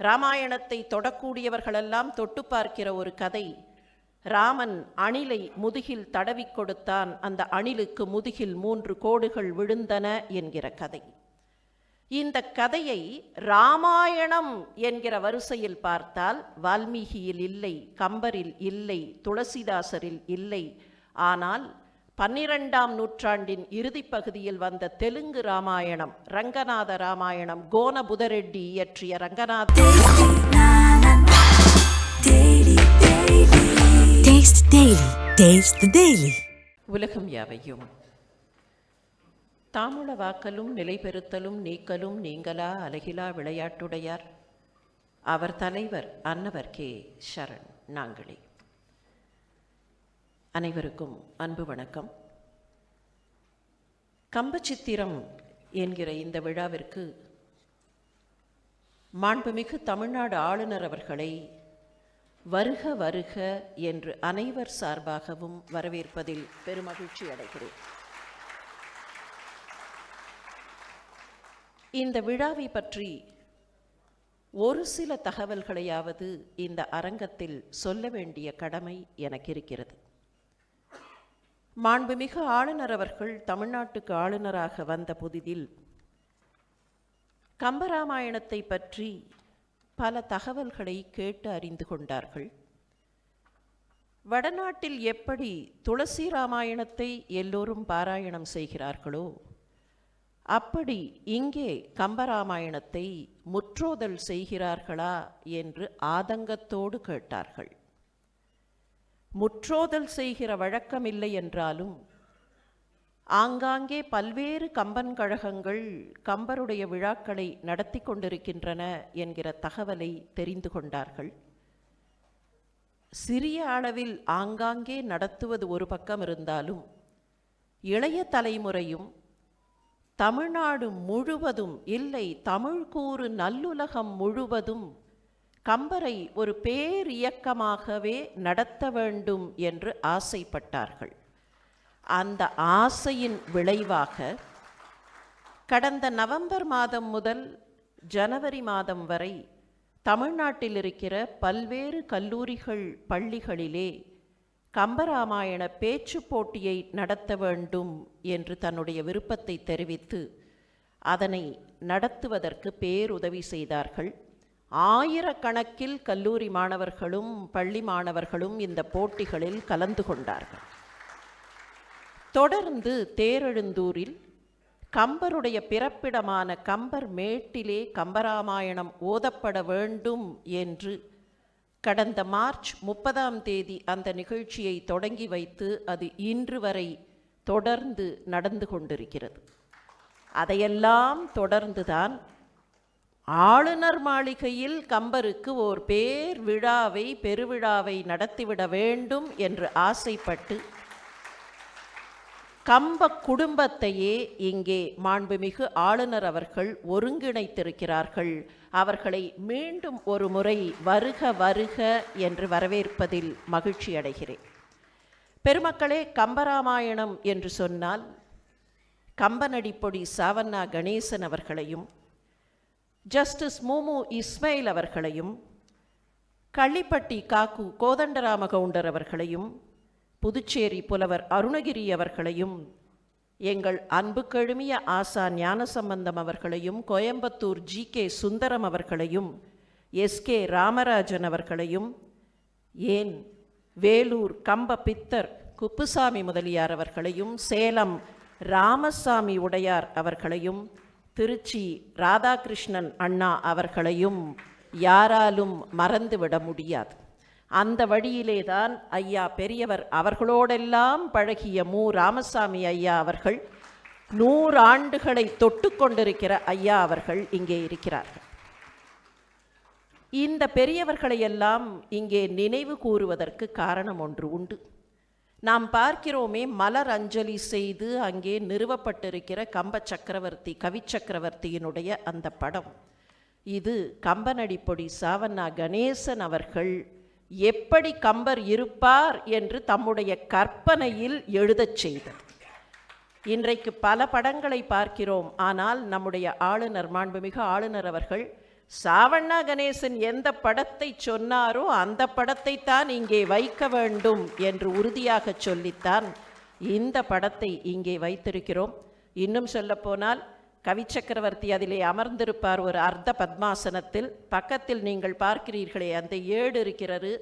ராமாயணத்தை தொடக்கூடியவர்களெல்லாம் தொட்டு பார்க்கிற ஒரு கதை. ராமன் அணிலை முதுகில் தடவிக் கொடுத்தான். அந்த அணிலுக்கு முதுகில் மூன்று கோடுகள் விழுந்தன என்கிற கதை. இந்த கதையை ராமாயணம் என்கிற வரிசையில் பார்த்தால் வால்மீகியில் இல்லை கம்பரில் இல்லை துளசிதாசரில் இல்லை. ஆனால் பன்னிரெண்டாம் நூற்றாண்டின் இறுதிப் பகுதியில் வந்த தெலுங்கு ராமாயணம் ரங்கநாத ராமாயணம் கோனபுதரெட்டி இயற்றிய ரங்கநாத. உலகம் யாவையும்? தாமுள வாக்கலும் நிலைபெறுத்தலும் நீக்கலும் நீங்களா அலகிலா விளையாட்டுடையார். அவர் தலைவர் அன்னவர் கே. சரண் நாங்களே. அனைவருக்கும் அன்பு வணக்கம். கம்பச்சித்திரம் என்கிற இந்த விழாவிற்கு மாண்புமிகு தமிழ்நாடு ஆளுநர் அவர்களை வருக வருக என்று அனைவர் சார்பாகவும் வரவேற்பதில் பெருமகிழ்ச்சி அடைகிறேன். இந்த விழாவை பற்றி ஒரு சில தகவல்களையாவது இந்த அரங்கத்தில் சொல்ல வேண்டிய கடமை எனக்கு இருக்கிறது. மாண்புமிகு ஆளுநர் அவர்கள் தமிழ்நாட்டுக்கு ஆளுநராக வந்த புதிதில் கம்பராமாயணத்தை பற்றி பல தகவல்களை கேட்டு அறிந்து கொண்டார்கள். வடநாட்டில் எப்படி துளசி ராமாயணத்தை எல்லோரும் பாராயணம் செய்கிறார்களோ அப்படி இங்கே கம்பராமாயணத்தை முற்றோதல் செய்கிறார்களா என்று ஆதங்கத்தோடு கேட்டார்கள். முற்றோதல் செய்கிற வழக்கமில்லை என்றாலும் ஆங்காங்கே பல்வேறு கம்பன் கழகங்கள் கம்பருடைய விழாக்களை நடத்தி கொண்டிருக்கின்றன என்கிற தகவலை தெரிந்து கொண்டார்கள். சிறிய அளவில் ஆங்காங்கே நடத்துவது ஒரு பக்கம் இருந்தாலும் இளைய தலைமுறையும் தமிழ்நாடு முழுவதும் இல்லை தமிழ்கூறு நல்லுலகம் முழுவதும் கம்பரை ஒரு பேர் இயக்கமாகவே நடத்த வேண்டும் என்று ஆசைப்பட்டார்கள். அந்த ஆசையின் விளைவாக கடந்த நவம்பர் மாதம் முதல் ஜனவரி மாதம் வரை தமிழ்நாட்டில் இருக்கிற பல்வேறு கல்லூரிகள் பள்ளிகளிலே கம்பராமாயண பேச்சு போட்டியை நடத்த வேண்டும் என்று தன்னுடைய விருப்பத்தை தெரிவித்து அதனை நடத்துவதற்கு பேருதவி செய்தார்கள். ஆயிரக்கணக்கில் கல்லூரி மாணவர்களும் பள்ளி மாணவர்களும் இந்த போட்டிகளில் கலந்து கொண்டார்கள். தொடர்ந்து தேரெழுந்தூரில் கம்பருடைய பிறப்பிடமான கம்பர் மேட்டிலே கம்பராமாயணம் ஓதப்பட வேண்டும் என்று கடந்த மார்ச் முப்பதாம் தேதி அந்த நிகழ்ச்சியை தொடங்கி வைத்து அது இன்று வரை தொடர்ந்து நடந்து கொண்டிருக்கிறது. அதையெல்லாம் தொடர்ந்துதான் ஆளுநர் மாளிகையில் கம்பருக்கு ஓர் பேர் விழாவை பெருவிழாவை நடத்திவிட வேண்டும் என்று ஆசைப்பட்டு கம்ப குடும்பத்தையே இங்கே மாண்புமிகு ஆளுநர் அவர்கள் ஒருங்கிணைத்திருக்கிறார்கள். அவர்களை மீண்டும் ஒரு முறை வருக வருக என்று வரவேற்பதில் மகிழ்ச்சி அடைகிறேன். பெருமக்களே கம்பராமாயணம் என்று சொன்னால் கம்பனடிப்பொடி சாவண்ணா கணேசன் அவர்களையும் ஜஸ்டிஸ் மூமு இஸ்மைல் அவர்களையும் கள்ளிப்பட்டி காக்கு கோதண்டராம கவுண்டர் அவர்களையும் புதுச்சேரி புலவர் அருணகிரி அவர்களையும் எங்கள் அன்பு கெழுமிய ஆசா ஞானசம்பந்தம் அவர்களையும் கோயம்புத்தூர் ஜி கே சுந்தரம் அவர்களையும் எஸ் கே ராமராஜன் அவர்களையும் ஏன் வேலூர் கம்ப பித்தர் குப்புசாமி முதலியார் அவர்களையும் சேலம் ராமசாமி உடையார் அவர்களையும் திருச்சி ராதாகிருஷ்ணன் அண்ணா அவர்களையும் யாராலும் மறந்துவிட முடியாது. அந்த வழியிலே தான் ஐயா பெரியவர் அவர்களோடெல்லாம் பழகிய மு. ராமசாமி ஐயா அவர்கள் நூறாண்டுகளை தொட்டு கொண்டிருக்கிற ஐயா அவர்கள் இங்கே இருக்கிறார்கள். இந்த பெரியவர்களையெல்லாம் இங்கே நினைவு கூறுவதற்கு காரணம் ஒன்று உண்டு. நாம் பார்க்கிறோமே மலர் அஞ்சலி செய்து அங்கே நிறுவப்பட்டிருக்கிற கம்ப சக்கரவர்த்தி கவி சக்கரவர்த்தியினுடைய அந்த படம். இது கம்பனடிப்பொடி சாவண்ணா கணேசன் அவர்கள் எப்படி கம்பர் இருப்பார் என்று தம்முடைய கற்பனையில் எழுதச் செய்தது. இன்றைக்கு பல படங்களை பார்க்கிறோம். ஆனால் நம்முடைய ஆளுநர் மாண்புமிகு ஆளுநர் அவர்கள் சாவண்ணா கணேசன் எந்த படத்தை சொன்னாரோ அந்த படத்தை தான் இங்கே வைக்க வேண்டும் என்று உறுதியாக சொல்லித்தான் இந்த படத்தை இங்கே வைத்திருக்கிறோம். இன்னும் சொல்லப்போனால் கவிச்சக்கரவர்த்தி அதிலே அமர்ந்திருப்பார் ஒரு அர்த்த பத்மாசனத்தில். பக்கத்தில் நீங்கள் பார்க்கிறீர்களே அந்த ஏடு இருக்கிறது.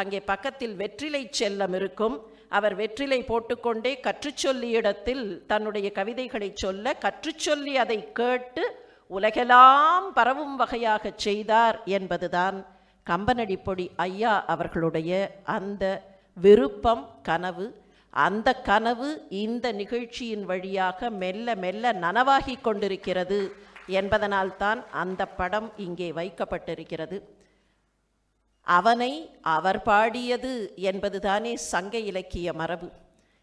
அங்கே பக்கத்தில் வெற்றிலை செல்லம் இருக்கும். அவர் வெற்றிலை போட்டுக்கொண்டே கற்றுச்சொல்லி இடத்தில் தன்னுடைய கவிதைகளை சொல்ல கற்றுச்சொல்லி அதை கேட்டு உலகெல்லாம் பரவும் வகையாக செய்தார் என்பதுதான் கம்பனடிப்பொடி ஐயா அவர்களுடைய அந்த விருப்பம் கனவு. அந்த கனவு இந்த நிகழ்ச்சியின் வழியாக மெல்ல மெல்ல நனவாகி கொண்டிருக்கிறது என்பதனால்தான் அந்த படம் இங்கே வைக்கப்பட்டிருக்கிறது. அவனை அவர் பாடியது என்பதுதானே சங்க இலக்கிய மரபு.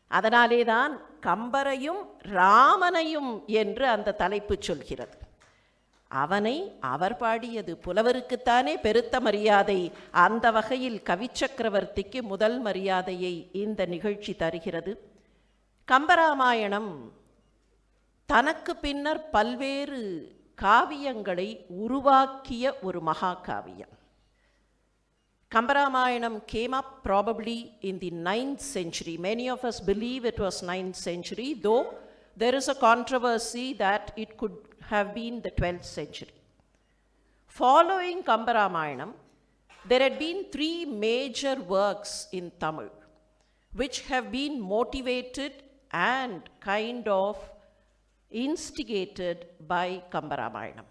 அதனாலேதான் கம்பரையும் ராமனையும் என்று அந்த தலைப்பு சொல்கிறது. அவனை அவர் பாடியது புலவருக்குத்தானே பெருத்த மரியாதை. அந்த வகையில் கவிச்சக்கரவர்த்திக்கு முதல் மரியாதையை இந்த நிகழ்ச்சி தருகிறது. கம்பராமாயணம் தனக்கு பின்னர் பல்வேறு காவியங்களை உருவாக்கிய ஒரு மகாகாவியம். Kambaramayanam came up probably in the 9th century. Many of us believe it was 9th century, though there is a controversy that it could have been the 12th century. Following Kambaramayanam, there had been three major works in Tamil which have been motivated and kind of instigated by Kambaramayanam.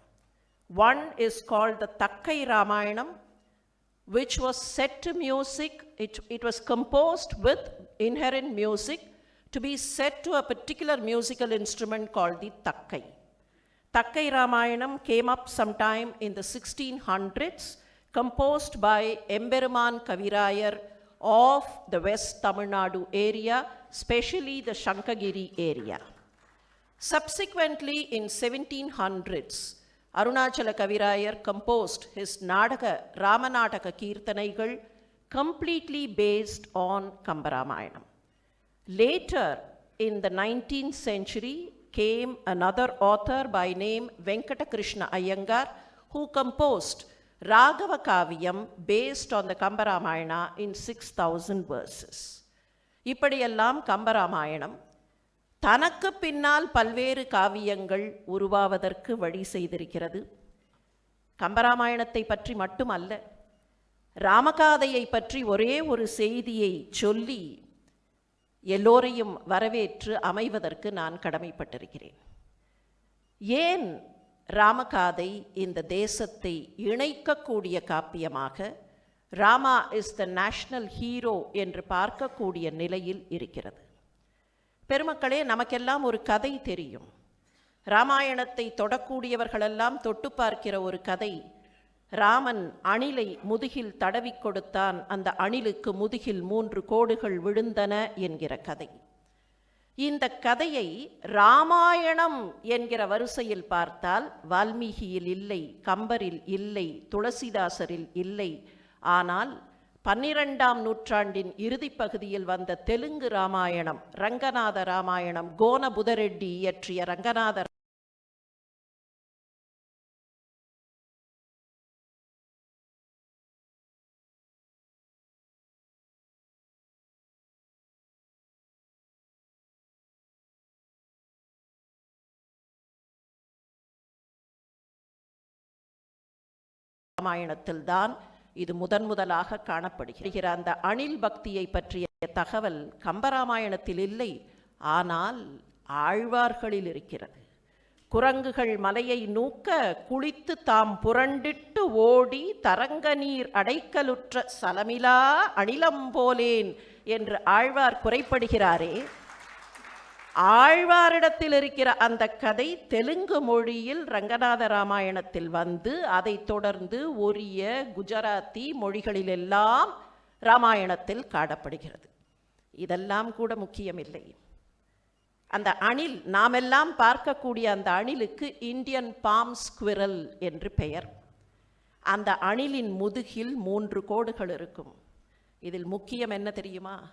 One is called the Takkai Ramayanam, which was set to music. It, it was composed with inherent music to be set to a particular musical instrument called the Takkai. Takkai Ramayanam came up sometime in the 1600s, composed by Emberman Kavirayar of the West Tamil Nadu area, especially the Shankagiri area. Subsequently, in 1700s, Arunachala Kavirayar composed his Nadaka, Ramanataka Kirtanaigal completely based on Kambaramayanam. Later, in the 19th century, came another author by name Venkata Krishna Iyengar, who composed Raghava Kaviyam based on the Kambaramayana in 6,000 verses. இப்படியெல்லாம் கம்பராமாயணம் தனக்கு பின்னால் பல்வேறு காவியங்கள் உருவாவதற்கு வழி செய்திருக்கிறது கம்பராமாயணத்தை பற்றி மட்டுமல்ல ராமகாதையை பற்றி ஒரே ஒரு செய்தியை சொல்லி எல்லோரையும் வரவேற்று அமைவதற்கு நான் கடமைப்பட்டிருக்கிறேன். ஏன் ராமகாதை இந்த தேசத்தை இணைக்கக்கூடிய காப்பியமாக Rama is the national hero என்று பார்க்கக்கூடிய நிலையில் இருக்கிறது. பெருமக்களே நமக்கெல்லாம் ஒரு கதை தெரியும். ராமாயணத்தை தொடக்கூடியவர்களெல்லாம் தொட்டு பார்க்கிற ஒரு கதை ராமன் அணிலை முதுகில் தடவி கொடுத்தான். அந்த அணிலுக்கு முதுகில் மூன்று கோடுகள் விழுந்தன என்கிற கதை. இந்த கதையை ராமாயணம் என்கிற வரிசையில் பார்த்தால் வால்மீகியில் இல்லை கம்பரில் இல்லை துளசிதாசரில் இல்லை. ஆனால் பன்னிரெண்டாம் நூற்றாண்டின் இறுதிப் பகுதியில் வந்த தெலுங்கு ராமாயணம் ரங்கநாத ராமாயணம் கோன புதரெட்டி இயற்றிய ரங்கநாத ராமாயணத்தில்தான் இது முதன் முதலாக காணப்படுகிற அந்த அணில் பக்தியை பற்றிய தகவல் கம்பராமாயணத்தில் இல்லை ஆனால் ஆழ்வார்களில் இருக்கிறது. குரங்குகள் மலையை நூக்க குளித்து தாம் புரண்டிட்டு ஓடி தரங்க நீர் அடைக்கலுற்ற சலமிலா அணிலம் போலேன் என்று ஆழ்வார் குறைப்படுகிறாரே ஆழ்வாரிடத்தில் இருக்கிற அந்த கதை தெலுங்கு மொழியில் ரங்கநாத ராமாயணத்தில் வந்து அதைத் தொடர்ந்து ஒரிய குஜராத்தி மொழிகளிலெல்லாம் ராமாயணத்தில் காணப்படுகிறது. இதெல்லாம் கூட முக்கியமில்லை. அந்த அணில் நாமெல்லாம் பார்க்கக்கூடிய அந்த அணிலுக்கு இந்தியன் பாம் ஸ்குவிரல் என்று பெயர். அந்த அணிலின் முதுகில் மூன்று கோடுகள் இருக்கும். இதில் முக்கியம் என்ன தெரியுமா?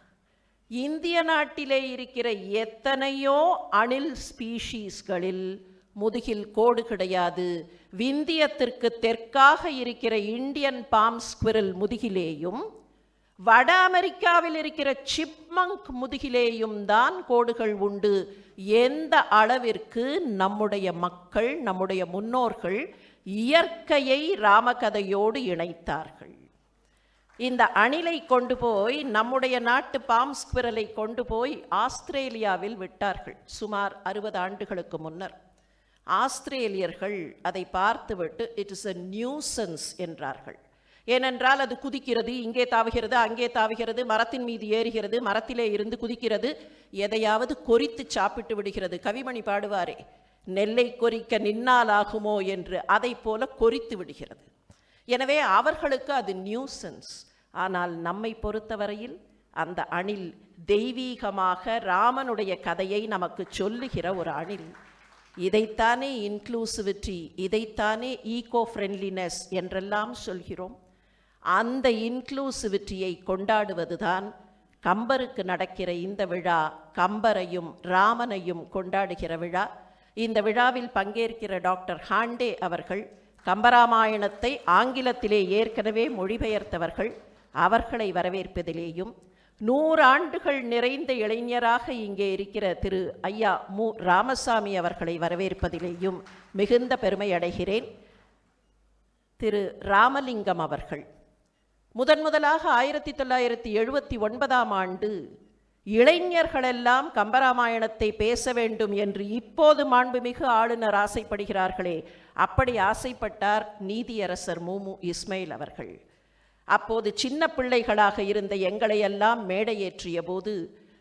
இந்திய நாட்டிலே இருக்கிற எத்தனையோ அணில் ஸ்பீஷீஸ்களில் முதுகில் கோடு கிடையாது. விந்தியத்திற்கு தெற்காக இருக்கிற இந்தியன் பாம் ஸ்குவிரல் முதுகிலேயும் வட அமெரிக்காவில் இருக்கிற சிப்மங்க் முதுகிலேயும் தான் கோடுகள் உண்டு. எந்த அளவிற்கு நம்முடைய மக்கள் நம்முடைய முன்னோர்கள் இயற்கையை ராமகதையோடு இணைத்தார்கள். இந்த அணிலை கொண்டு போய் நம்முடைய நாட்டு பாம் ஸ்குவிரலை கொண்டு போய் ஆஸ்திரேலியாவில் விட்டார்கள் சுமார் அறுபது ஆண்டுகளுக்கு முன்னர். ஆஸ்திரேலியர்கள் அதை பார்த்துவிட்டு இட் இஸ் அ நியூசன்ஸ் என்றார்கள். ஏனென்றால் அது குதிக்கிறது இங்கே தாவுகிறது அங்கே தாவுகிறது மரத்தின் மீது ஏறுகிறது மரத்திலே இருந்து குதிக்கிறது எதையாவது கொறித்து சாப்பிட்டு விடுகிறது. கவிமணி பாடுவாரே நெல்லை கொறிக்க நின்னாலாகுமோ என்று அதை போல கொறித்து விடுகிறது. எனவே அவர்களுக்கு அது நியூசன்ஸ் ஆனால் நம்மை பொறுத்தவரையில் அந்த அணில் தெய்வீகமாக ராமனுடைய கதையை நமக்கு சொல்லுகிற ஒரு அணில். இதைத்தானே இன்க்ளூசிவிட்டி இதைத்தானே ஈகோ ஃப்ரெண்ட்லினஸ் என்றெல்லாம் சொல்கிறோம். அந்த இன்க்ளூசிவிட்டியை கொண்டாடுவதுதான் கம்பருக்கு நடக்கிற இந்த விழா கம்பரையும் ராமனையும் கொண்டாடுகிற விழா. இந்த விழாவில் பங்கேற்கிற டாக்டர் ஹாண்டே அவர்கள் கம்பராமாயணத்தை ஆங்கிலத்திலே ஏற்கனவே மொழிபெயர்த்தவர்கள். அவர்களை வரவேற்பதிலேயும் நூறாண்டுகள் நிறைந்த இளைஞராக இங்கே இருக்கிற திரு ஐயா மு. ராமசாமி அவர்களை வரவேற்பதிலேயும் மிகுந்த பெருமை அடைகிறேன். திரு ராமலிங்கம் அவர்கள் முதன் முதலாக ஆயிரத்தி தொள்ளாயிரத்தி எழுபத்தி ஒன்பதாம் ஆண்டு இளைஞர்களெல்லாம் கம்பராமாயணத்தை பேச வேண்டும் என்று இப்போது மாண்புமிகு ஆளுநர் ஆசைப்படுகிறார்களே அப்படி ஆசைப்பட்டார் நீதியரசர் மூமு இஸ்மைல் அவர்கள். அப்போது சின்ன பிள்ளைகளாக இருந்த எங்களையெல்லாம் மேடையேற்றிய போது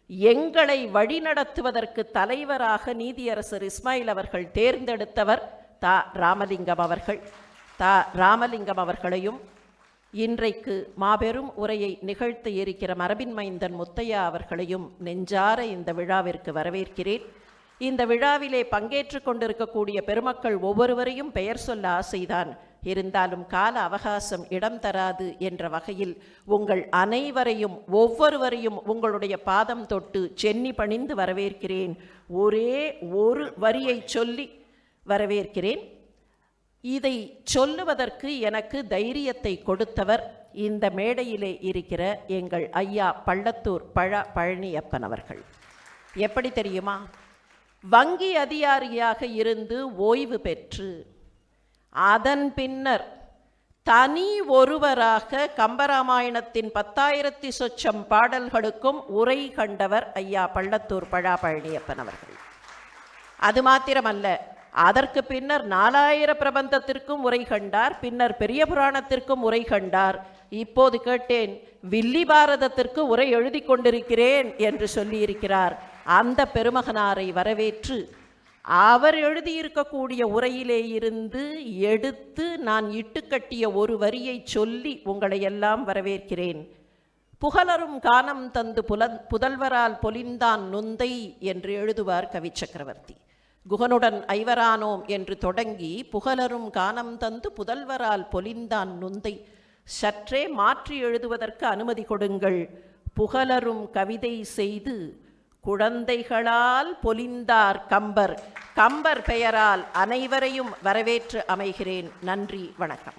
எங்களை வழிநடத்துவதற்கு தலைவராக நீதியரசர் இஸ்மாயில் அவர்கள் தேர்ந்தெடுத்தவர் தா. ராமலிங்கம் அவர்கள். தா. ராமலிங்கம் அவர்களையும் இன்றைக்கு மாபெரும் உரையை நிகழ்த்த இருக்கிற மரபின் மைந்தன் முத்தையா அவர்களையும் நெஞ்சார இந்த விழாவிற்கு வரவேற்கிறேன். இந்த விழாவிலே பங்கேற்று கொண்டிருக்கக்கூடிய பெருமக்கள் ஒவ்வொருவரையும் பெயர் சொல்ல ஆசைதான். இருந்தாலும் கால அவகாசம் இடம் தராது என்ற வகையில் உங்கள் அனைவரையும் ஒவ்வொருவரையும் உங்களுடைய பாதம் தொட்டு சென்னி பணிந்து வரவேற்கிறேன். ஒரே ஒரு வரியை சொல்லி வரவேற்கிறேன். இதை சொல்லுவதற்கு எனக்கு தைரியத்தை கொடுத்தவர் இந்த மேடையிலே இருக்கிற எங்கள் ஐயா பள்ளத்தூர் பழ பழனியப்பன் அவர்கள். எப்படி தெரியுமா? வங்கி அதிகாரியாக இருந்து ஓய்வு பெற்று அதன் பின்னர் தனி ஒருவராக கம்பராமாயணத்தின் பத்தாயிரத்தி சொச்சம் பாடல்களுக்கும் உரை கண்டவர் ஐயா பள்ளத்தூர் பழா பழனியப்பன் அவர்கள். அது மாத்திரமல்ல அதற்கு பின்னர் நாலாயிர பிரபந்தத்திற்கும் உரை கண்டார் பின்னர் பெரிய புராணத்திற்கும் உரை கண்டார். இப்போது கேட்டேன் வில்லி பாரதத்திற்கு உரை எழுதி கொண்டிருக்கிறேன் என்று சொல்லியிருக்கிறார். அந்த பெருமகனாரை வரவேற்று அவர் எழுதியிருக்கக்கூடிய உரையிலே இருந்து எடுத்து நான் இட்டுக்கட்டிய ஒரு வரியை சொல்லி உங்களை எல்லாம் வரவேற்கிறேன். புகழரும் கானம் தந்து புலன் புதல்வரால் பொலிந்தான் நுந்தை என்று எழுதுவார் கவி சக்கரவர்த்தி. குகனுடன் ஐவரானோம் என்று தொடங்கி புகழரும் கானம் தந்து புதல்வரால் பொலிந்தான் நுந்தை. சற்றே மாற்றி எழுதுவதற்கு அனுமதி கொடுங்கள். புகழரும் கவிதை செய்து குழந்தைகளால் பொலிந்தார் கம்பர். கம்பர் பெயரால் அனைவரையும் வரவேற்று அமைகிறேன். நன்றி வணக்கம்.